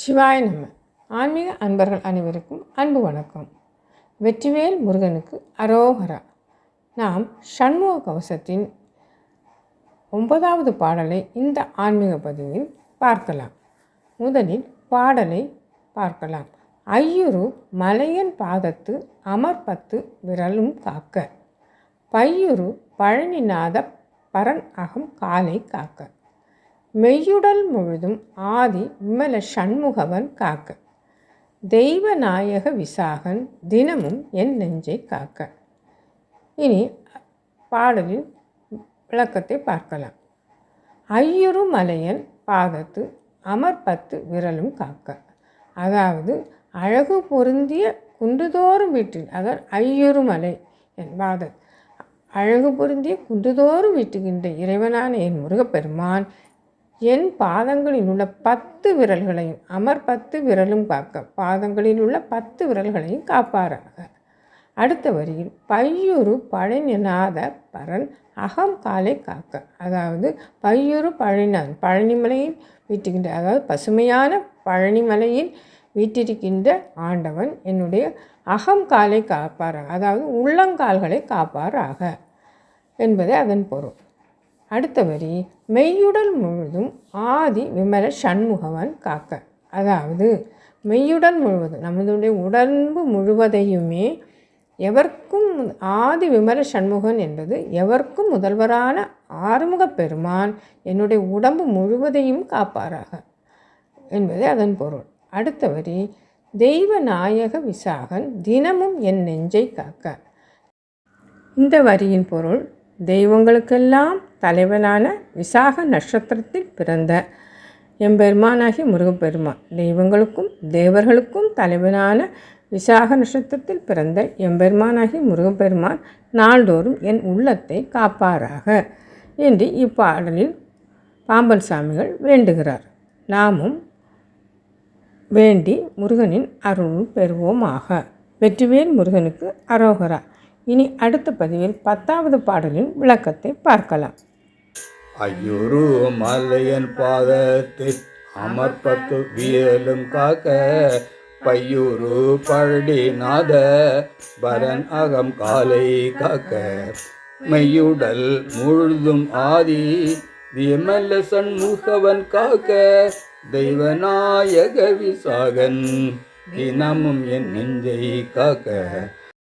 சிவாய நம்ம ஆன்மீக அன்பர்கள் அனைவருக்கும் அன்பு வணக்கம். வெற்றிவேல் முருகனுக்கு அரோகரா. நாம் சண்முக கவசத்தின் ஒன்பதாவது பாடலை இந்த ஆன்மீக பதிவில் பார்க்கலாம். முதலில் பாடலை பார்க்கலாம். ஐயுரு மலையன் பாதத்து அமர்பத்து விரலும் காக்க. பையுரு பழனிநாத பரன் அகம் காலை காக்க. மெய்யுடல் முழுதும் ஆதி விமல சண்முகவன் காக்க. தெய்வ நாயக விசாகன் தினமும் என் நெஞ்சை காக்க. இனி பாடலின் விளக்கத்தை பார்க்கலாம். ஐயுறு மலையன் பாதத்து அமர்பத்து விரலும் காக்க. அதாவது அழகு பொருந்திய குன்றுதோறும் வீட்டில் அதாவது ஐயுறு மலை என் பாத அழகு பொருந்திய குன்றுதோறும் வீட்டுகின்ற இறைவனான என் முருகப்பெருமான் என் பாதங்களில் உள்ள பத்து விரல்களையும் அமர் பத்து விரலும் காக்க பாதங்களில் உள்ள பத்து விரல்களையும் காப்பாராக. அடுத்த வரியில் பையுரு பழனிநாத பரன் அகம் காலை காக்க. அதாவது பையுரு பழனிநாதன் பழனிமலையில் வீட்டுகின்ற அதாவது பசுமையான பழனிமலையில் வீட்டிருக்கின்ற ஆண்டவன் என்னுடைய அகம் காலை காப்பாராக அதாவது உள்ளங்கால்களை காப்பாராக என்பது அதன் பொருள். அடுத்த வரி மெய்யுடல் முழுதும் ஆதி விமல சண்முகவன் காக்க. அதாவது மெய்யுடல் முழுவதும் நமதுடைய உடம்பு முழுவதையுமே எவர்க்கும் ஆதி விமல சண்முகன் என்பது எவர்க்கும் முதல்வரான ஆறுமுகப் பெருமான் என்னுடைய உடம்பு முழுவதையும் காப்பாராக என்பது அதன் பொருள். அடுத்த வரி தெய்வ நாயக விசாகன் தினமும் என் நெஞ்சை காக்க. இந்த வரியின் பொருள் தெய்வங்களுக்கெல்லாம் தலைவனான விசாக நட்சத்திரத்தில் பிறந்த எம்பெருமானாகி முருகப்பெருமான். தெய்வங்களுக்கும் தேவர்களுக்கும் தலைவனான விசாக நட்சத்திரத்தில் பிறந்த எம்பெருமானாகி முருகப்பெருமான் நாள்தோறும் என் உள்ளத்தை காப்பாராக என்று இப்பாடலில் பாம்பன் சாமிகள் வேண்டுகிறார். நாமும் வேண்டி முருகனின் அருள் பெறுவோமாக. வெற்றிவேல் முருகனுக்கு அரோகரா. இனி அடுத்த பதிவில் பத்தாவது பாடலின் விளக்கத்தை பார்க்கலாம். ஐயுரு மலையன் பாதத்தில் அமர்பத்து வியலும் காக்க பையூரு பழடிநாத பரன் அகம் காலை காக்க. மையுடல் முழுதும் ஆதி விமல சண்முகவன் காக்க தெய்வநாயக விசாகன் தினமும் என் நெஞ்சை காக்க.